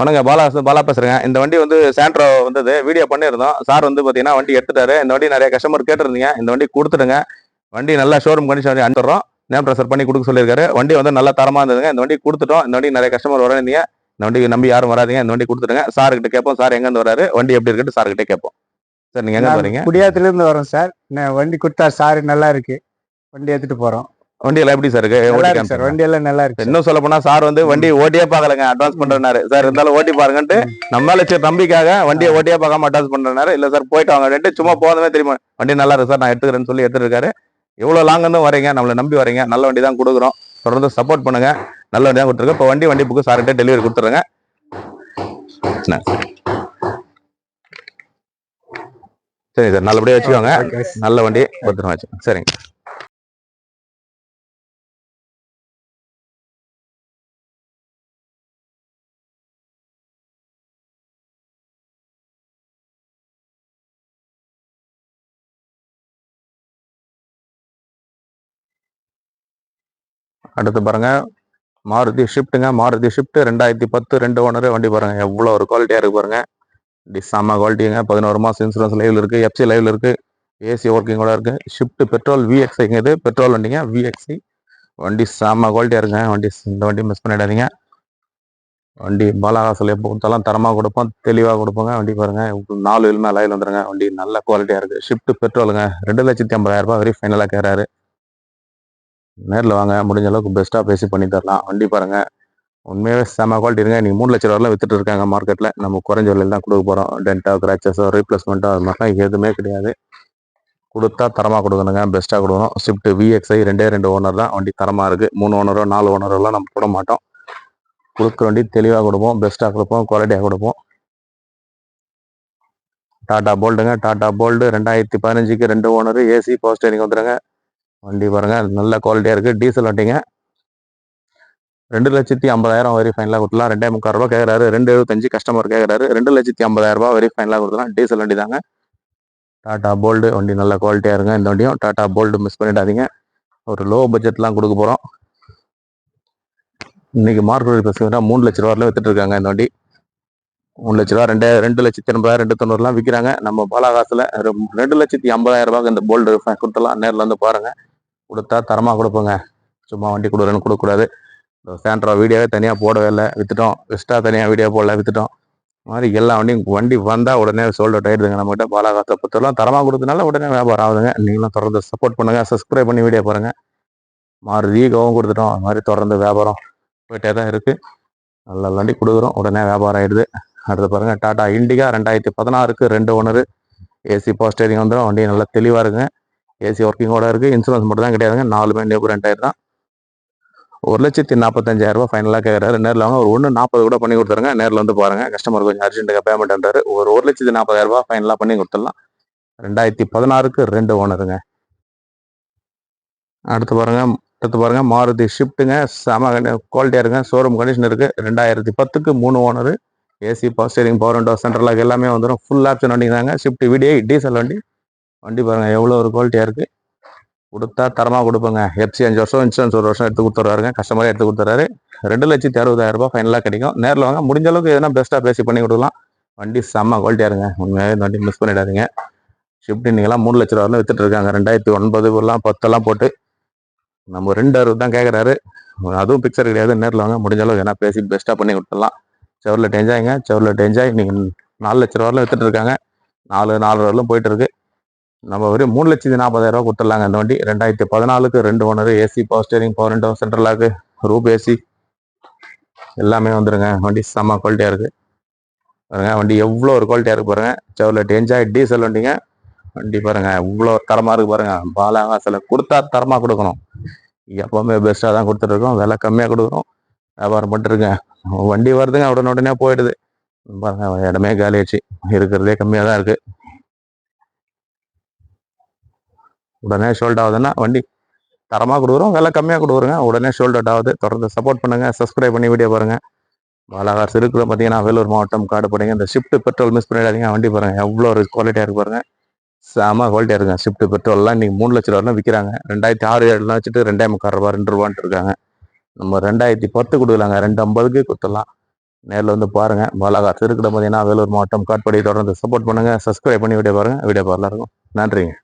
வணக்கம் பாலா பாலா பேசுறேங்க. இந்த வண்டி வந்து சாண்ட்ரோ வந்தது. வீடியோ பண்ணியிருந்தோம். சார் வந்து பார்த்தீங்கன்னா வண்டி எடுத்துட்டாரு. இந்த வண்டி நிறைய கஸ்டமர் கேட்டிருந்தீங்க. இந்த வண்டி கொடுத்துடுங்க. வண்டி நல்லா ஷோரூம் கண்டிஷன் வண்டி அனுப்புறோம் நேம் ப்ரெஷர் பண்ணி கொடுக்க சொல்லியிருக்காரு. வண்டி வந்து நல்லா தரமா இருந்ததுங்க. இந்த வண்டி கொடுத்துட்டோம். இந்த வண்டி நிறைய கஸ்டமர் வரீங்க இந்த வண்டிக்கு நம்பி யாரும் வராதீங்க. இந்த வண்டி கொடுத்துடுங்க. சார் கிட்ட கேட்போம். சார் எங்கேருந்து வராரு? வண்டி எப்படி இருக்குன்னு சார் கிட்ட கேட்போம். சார் நீங்க எங்க வரீங்க குடியாத்துல இருந்து வரோம் சார் வண்டி கொடுத்தா சார் நல்லா இருக்கு. வண்டி எடுத்துட்டு போறோம். வண்டி எல்லாம் எப்படி சார் இருக்கு? சார் காமிச்சுங்க. வண்டி எல்லாம் நல்லா இருக்கு இன்னும் சொல்ல போனா சார் வந்து வண்டி ஓட்டியே பார்க்கலங்க அட்வான்ஸ் பண்றாரு சார் இருந்தாலும் ஓட்டி பாருங்கன்ட்டு நம்ம மேல வச்ச நம்பிக்காக வண்டியை ஓட்டியே பார்க்காம அட்வான்ஸ் பண்றாரு இல்ல சார் போயிட்டு வாங்க சும்மா போதமே தெரியுமா? வண்டி நல்லா இருக்கு சார் நான் எடுத்துக்கிறேன்னு சொல்லி எடுத்துட்டு இருக்காரு இவ்வளவு லாங் இருந்து வரீங்க நம்மளை நம்பி வரீங்க நல்ல வண்டி தான் கொடுக்குறோம். தொடர்ந்து சப்போர்ட் பண்ணுங்க. நல்ல வண்டி தான் கொடுத்துருக்கோம் இப்போ வண்டி வண்டி புக்கு சார்கிட்ட டெலிவரி கொடுத்துருங்க? சரி சார் நல்லபடியா வச்சுக்கோங்க. நல்ல வண்டி பத்திரமா வச்சு சரிங்க. அடுத்து பாருங்க. மாருதி ஷிஃப்ட்டுங்க மாருதி ஷிஃப்ட் ரெண்டாயிரத்தி பத்து ரெண்டு ஓனர் வண்டி பாருங்க. எவ்வளோ ஒரு குவாலிட்டியாக இருக்கு பாருங்க. வண்டி செம்ம குவாலிட்டிங்க பதினோரு மாதம் இன்சூரன்ஸ் லைவ்ல இருக்கு. எஃப்சி லைவ்ல இருக்கு. ஏசி ஒர்க்கிங்கோட இருக்கு. ஷிஃப்ட் பெட்ரோல் விஎக்ஸ்ஐங்க இது. பெட்ரோல் வண்டிங்க. விஎக்ஸி வண்டி செம்ம குவாலிட்டியாக இருக்குங்க. வண்டி இந்த வண்டி மிஸ் பண்ணிடாதீங்க. வண்டி பாலாகாசில் எப்போ கொடுத்தாலும் தரமாக கொடுப்போம். தெளிவாக கொடுப்போங்க. வண்டி பாருங்க. நாலு இலுமே லைவில் வந்துடுங்க வண்டி நல்ல குவாலிட்டியாக இருக்குது ஷிஃப்ட் பெட்ரோலுங்க ரெண்டு லட்சத்தி ஐம்பதாயிரம் ரூபாய் ஃபைனலாக கேட்குறாரு நேரில் வாங்க முடிஞ்ச அளவுக்கு பெஸ்ட்டாக பேசி பண்ணி தரலாம். வண்டி பாருங்கள் உண்மையாகவே செம குவாலிட்டி இருங்க. நீங்கள் மூணு லட்ச ரூபாய் வித்துட்டு இருக்காங்க மார்க்கெட்டில் நம்ம குறைஞ்ச விலையில் தான் கொடுக்க போகிறோம் டென்ட்டோ கிராச்சஸோ ரீப்ளேஸ்மெண்ட்டோ அது மாதிரிலாம் எதுவுமே கிடையாது. கொடுத்தா தரமாக கொடுக்கணுங்க. பெஸ்ட்டாக கொடுக்கணும். ஸ்விஃப்ட் விஎக்ஸ்ஐ ரெண்டே ரெண்டு ஓனர் தான். வண்டி தரமாக இருக்குது மூணு ஓனரோ நாலு ஓனரோலாம் நம்ம போட மாட்டோம். கொடுக்குற வண்டி தெளிவாக கொடுப்போம். பெஸ்ட்டாக கொடுப்போம். குவாலிட்டியாக கொடுப்போம். டாடா போல்டுங்க. டாடா போல்டு ரெண்டாயிரத்தி பதினஞ்சுக்கு ரெண்டு ஓனர் ஏசி பவர் ஸ்டேரிங் வந்துடுங்க வண்டி பாருங்கள் நல்ல குவாலிட்டியாக இருக்குது டீசல் வண்டிங்க. ரெண்டு லட்சத்தி ஐம்பதாயிரம் வரி ஃபைனலாக கொடுத்துலாம் ரெண்டே முக்கால் ரூபா கேட்குறாரு ரெண்டு எழுபத்தஞ்சு கஸ்டமர் கேட்குறாரு ரெண்டு லட்சத்தி ஐம்பதாயிரம் வரி வரை ஃபைனலாக கொடுத்துலாம் டீசல் வண்டி தாங்க. டாட்டா போல்டு வண்டி நல்ல குவாலிட்டியாக இருங்க. இந்த வண்டியும் டாட்டா போல்டு மிஸ் பண்ணிடாதீங்க. ஒரு லோ பட்ஜெட்லாம் கொடுக்க போகிறோம் இன்னைக்கு மார்க்கெட் பசங்க மூணு லட்ச ரூபாயில வித்துட்ருக்காங்க இந்த வண்டி. மூணு லட்ச ரூபா ரெண்டு ரெண்டு லட்சத்தி எண்பதாயிரம் ரெண்டு தொண்ணூறுலாம் விற்கிறாங்க நம்ம பாலாகாசில் ரெண்டு லட்சத்தி ஐம்பதாயிரம் ரூபாய்க்கு இந்த போல்டு கொடுத்தலாம் நேரில் வந்து பாருங்கள் கொடுத்தா தரமாக கொடுப்போங்க. சும்மா வண்டி கொடுக்குறேன்னு கொடுக்கக்கூடாது. சேண்ட்ரா வீடியோவே தனியாக போடவே இல்லை. விற்றுட்டோம் வெஸ்ட்டாக தனியாக வீடியோ போடல. விற்றுட்டோம் இந்த மாதிரி எல்லா வண்டியும் வண்டி வந்தால் உடனே சோல்ட் அவுட் ஆயிடுதுங்க நம்மகிட்ட. பாலாகாசை பொறுத்தவரை தரமாக கொடுத்தனால உடனே வியாபாரம் ஆகுதுங்க. நீங்களும் தொடர்ந்து சப்போர்ட் பண்ணுங்கள் சப்ஸ்கிரைப் பண்ணி வீடியோ பாருங்கள் மாறுதி கவும் கொடுத்துட்டோம். அது மாதிரி தொடர்ந்து வியாபாரம் போயிட்டே தான் இருக்குது நல்ல வண்டி கொடுக்குறோம். உடனே வியாபாரம் ஆயிடுது. அடுத்து பாருங்கள் டாடா இண்டிகா ரெண்டாயிரத்தி பதினாறுக்கு ரெண்டு ஓனரு. ஏசி போஸ்டரிங் வந்துடும் வண்டி நல்லா தெளிவாக இருக்குங்க. ஏசி ஒர்க்கிங்கோட இருக்குது இன்சூரன்ஸ் மட்டும் தான் கிடையாதுங்க. நாலுமே நியூ பிராண்ட் ஆயிரம் தான் ஒரு லட்சத்தி நாற்பத்தஞ்சாயிரரூபா ஃபைனலாக கேட்குறாரு நேரில் வாங்க ஒரு ஒன்று நாற்பது கூட பண்ணி கொடுத்துருங்க. நேரில் வந்து பாருங்கள் கஸ்டமர் கொஞ்சம் அர்ஜென்ட்டுக்கு பேமெண்ட்ன்றாரு ஒரு ஒரு லட்சத்தி நாற்பதாயிரரூபா ஃபைனலாக பண்ணி கொடுத்துடலாம். ரெண்டாயிரத்தி பதினாறுக்கு ரெண்டு ஓனருங்க அடுத்து பாருங்கள் அடுத்து பாருங்க மாருதி ஷிஃப்ட்டுங்க செம குவாலிட்டியாக இருக்குங்க. ஷோரூம் கண்டிஷன் இருக்குது ரெண்டாயிரத்தி பத்துக்கு மூணு owner AC power steering power window central lock எல்லாமே வந்துடும் ஃபுல் ஆப்ஷன் வண்டிங்க தாங்க ஷிஃப்ட் விடிஐ டீசல் வண்டி. வண்டி பாருங்கள் எவ்வளோ ஒரு குவாலிட்டியாக இருக்குது கொடுத்தா தரமாக கொடுப்போங்க. எஃப்சி அஞ்சு வருஷம் இன்சூரன்ஸ் ஒரு வருஷம் எடுத்து கொடுத்துருவாருங்க கஸ்டமரே எடுத்து கொடுத்துறாரு ரெண்டு லட்சத்தி அறுபதாயிரம் ரூபாய் ஃபைனலாக கிடைக்கும். நேரில் வாங்க. முடிஞ்ச அளவுக்கு எதனா பெஸ்ட்டாக பேசி பண்ணி கொடுக்கலாம். வண்டி செம்ம குவாலிட்டியாக இருங்க உண்மையாகவே இந்த வண்டி மிஸ் பண்ணிடாதீங்க. ஷிஃப்ட் இன்னைக்கெல்லாம் மூணு லட்ச ரூபாய் வித்துட்டு இருக்காங்க. ரெண்டாயிரத்தி ஒன்பது எல்லாம் பத்தெல்லாம் போட்டு. நம்ம ரெண்டு அறுபது தான் கேட்குறாரு அதுவும் பிக்சர் கிடையாது. நேரில் வாங்க. முடிஞ்ச அளவுக்கு எதனா பேசி பெஸ்ட்டாக பண்ணி கொடுத்துடலாம். செவர்லெட் என்ஜாய்ங்க செவர்லெட் என்ஜாய் நீங்கள் நாலு லட்ச ரூபாயிலும் வித்துட்டு இருக்காங்க. நாலு நாலு ரூபாயிலும் போயிட்டு இருக்கு. நம்ம வெறும் மூணு லட்சத்தி நாற்பதாயிரம் ரூபா கொடுத்துடலாங்க. இந்த வண்டி ரெண்டாயிரத்தி பதினாலுக்கு ரெண்டு owner AC power steering power window central lock roof AC எல்லாமே வந்துருங்க. வண்டி செம்ம குவாலிட்டியாக இருக்குது பாருங்க வண்டி எவ்வளோ ஒரு குவாலிட்டியாக இருக்குது பாருங்க. செவர்லெட் என்ஜாய் டீசல் வண்டிங்க. வண்டி பாருங்க இவ்வளோ தரமாக இருக்கு பாருங்க. பாலாகாசில் கொடுத்தா தரமாக கொடுக்கணும். எப்போவுமே பெஸ்ட்டாக தான் கொடுத்துட்ருக்கோம் விலை கம்மியாக கொடுக்குறோம் வியாபாரம் பண்ணிட்டுருங்க வண்டி வருதுங்க உடனே உடனே போயிடுது. பாருங்கள் இடமே காலி ஆச்சு இருக்கிறதே கம்மியாக தான் இருக்குது உடனே ஷோல்ட் ஆகுதுன்னா வண்டி தரமாக கொடுக்குறோம் விலை கம்மியாக கொடுக்குறோங்க. உடனே ஷோல்ட் அவுட் ஆகுது தொடர்ந்து சப்போர்ட் பண்ணுங்கள் சப்ஸ்கிரைப் பண்ணி வீடியோ பாருங்கள் பாலாகார் இருக்கிற பார்த்தீங்கன்னா வேலூர் மாவட்டம் காடுபடிங்க. இந்த ஷிஃப்ட் பெட்ரோல் மிஸ் பண்ணிடாதீங்க வண்டி பாருங்கள் எவ்வளோ ஒரு குவாலிட்டியாக இருக்கு பாருங்கள் செம குவாலிட்டியாக இருக்குங்க ஷிஃப்ட் பெட்ரோல்லாம் இன்றைக்கி மூணு லட்ச ரூபாய் விற்கிறாங்க ரெண்டாயிரத்தி ஆறு ஏழுலாம் வச்சுட்டு ரெண்டாயிரம் முக்கால் ரூபா ரெண்டு ரூபான்ட்டு இருக்காங்க. நம்ம ரெண்டாயிரத்தி பத்து கொடுக்கலாங்க ரெண்டு ஐம்பதுக்கு கொடுத்துடலாம் நேரில் வந்து பாருங்கள் பாலாகார் சிறுக்கில் பார்த்தீங்கன்னா வேலூர் மாவட்டம் காட்பாடி தொடர்ந்து சப்போர்ட் பண்ணுங்கள் சப்ஸ்கிரைப் பண்ணி வீடியோ பாருங்கள் வீடியோ பார்க்கலாம் இருக்கும் நன்றிங்க.